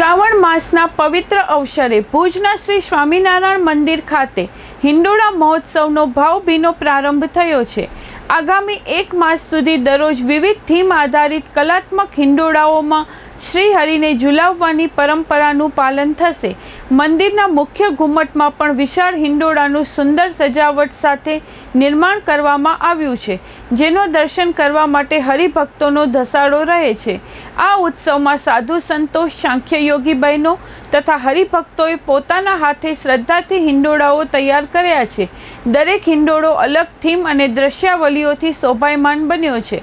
શ્રાવણ માસના પવિત્ર અવસરે ભુજના શ્રી સ્વામિનારાયણ મંદિર ખાતે હિંડોળા મહોત્સવનો ભાવભીનો પ્રારંભ થયો છે. આગામી એક માસ સુધી દરરોજ વિવિધ થીમ આધારિત કલાત્મક હિંડોળાઓમાં શ્રી હરિને ઝુલાવવાની પરંપરાનું પાલન થશે. મંદિરના મુખ્ય ઘુમ્મટમાં પણ વિશાળ હિંડોળાનું સુંદર સજાવટ સાથે નિર્માણ કરવામાં આવ્યું છે, જેનો દર્શન કરવા માટે હરિભક્તોનો ધસાડો રહે છે. આ ઉત્સવમાં સાધુ સંતો યોગી બહેનો તથા હરિભક્તોએ પોતાના હાથે શ્રદ્ધાથી હિંડોળાઓ તૈયાર કર્યા છે. દરેક હિંડોળો અલગ થીમ અને દ્રશ્યાવલીઓથી શોભાયમાન બન્યો છે.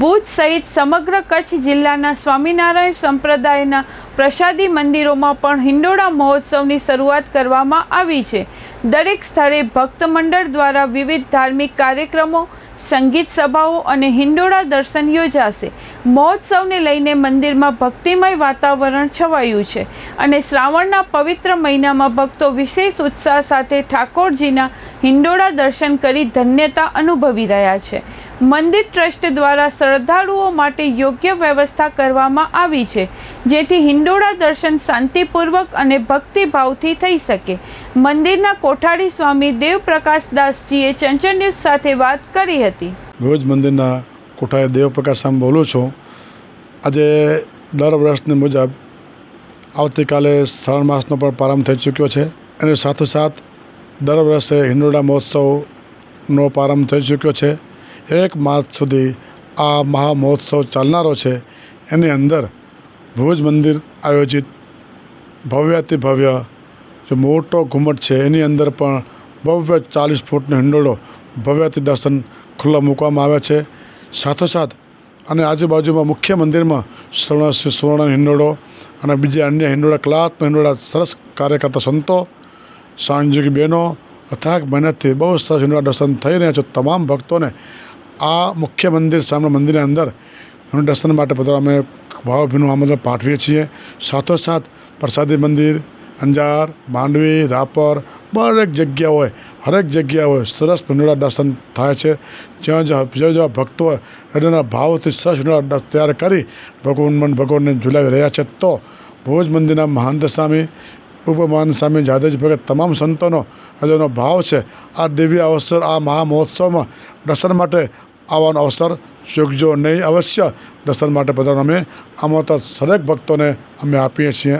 ભુજ સહિત સમગ્ર કચ્છ જિલ્લાના સ્વામિનારાયણ સંપ્રદાયના પ્રસાદી મંદિરોમાં પણ હિંડોળા મહોત્સવની શરૂઆત કરવામાં આવી છે. દરેક સ્થળે ભક્ત મંડળ દ્વારા વિવિધ ધાર્મિક કાર્યક્રમો, સંગીત સભાઓ અને હિંડોળા દર્શન યોજાશે. મહોત્સવને લઈને મંદિરમાં ભક્તિમય વાતાવરણ છવાયું છે અને શ્રાવણના પવિત્ર મહિનામાં ભક્તો વિશેષ ઉત્સાહ સાથે ઠાકોરજીના હિંડોળા દર્શન કરી ધન્યતા અનુભવી રહ્યા છે. મંદિર ટ્રસ્ટ દ્વારા શ્રદ્ધાળુઓ માટે યોગ્ય વ્યવસ્થા કરવામાં આવી છે, જેથી હિંડોળા દર્શન શાંતિપૂર્વક અને ભક્તિભાવથી થઈ શકે. મંદિરના કોઠારી સ્વામી દેવપ્રકાશદાસજીએ ચંચળ ન્યૂઝ સાથે વાત કરી હતી. રોજ મંદિરના કોઠારી દેવપ્રકાશ સામે બોલું છું. આજે દર વર્ષની મુજબ આવતીકાલે શ્રાવણ માસનો પણ પ્રારંભ થઈ ચૂક્યો છે. અને સાથોસાથ દર વર્ષે હિંડોળા મહોત્સવનો પ્રારંભ થઈ ચૂક્યો છે. એક માસ સુધી આ મહા મહોત્સવ ચાલનારો છે. એની અંદર ભુજ મંદિર આયોજિત ભવ્યાતિ ભવ્ય જે મોટો ઘુમટ છે, એની અંદર પણ ભવ્ય ચાલીસ ફૂટનો હિંડોળો ભવ્યાતિ દર્શન ખુલ્લો મૂકવામાં આવે છે. સાથોસાથ અને આજુબાજુમાં મુખ્ય મંદિરમાં સ્વર્ણ સુવર્ણ હિંડોળો અને બીજા અન્ય હિંડોળા, કલાત્મક હિંડોળા, સરસ કાર્ય સંતો સાંજોગી બહેનો અથાગ મહેનતથી બહુ સરસ હિંડોળા દર્શન થઈ રહ્યા છે. તમામ ભક્તોને આ મુખ્ય મંદિર સામે મંદિરની અંદર એનું દર્શન માટે બધા અમે ભાવભીનું આમંત્રણ પાઠવીએ છીએ. સાથોસાથ પ્રસાદી મંદિર, અંજાર, માંડવી, રાપર, દરેક હોય, હરેક જગ્યા હોય સરસ હિંડોળા દર્શન થાય છે. જ્યાં જ્યાં જ્યાં જ્યાં ભક્તો હૃદયના ભાવથી સરસ હિંડોળા તૈયાર કરી ભગવાન મન ભગવાનને ઝુલાવી રહ્યા છે. તો ભુજ મંદિરના મહંત સ્વામી ઉપમાન સ્વામી જાદેજ ભગત તમામ સંતોનો હજુનો ભાવ છે. આ દિવ્ય અવસર, આ મહા મહોત્સવમાં દર્શન માટે આવવાનો અવસર ચૂકજો નહીં. અવશ્ય દર્શન માટે બધાને અમે આમાં તો દરેક ભક્તોને અમે આપીએ છીએ.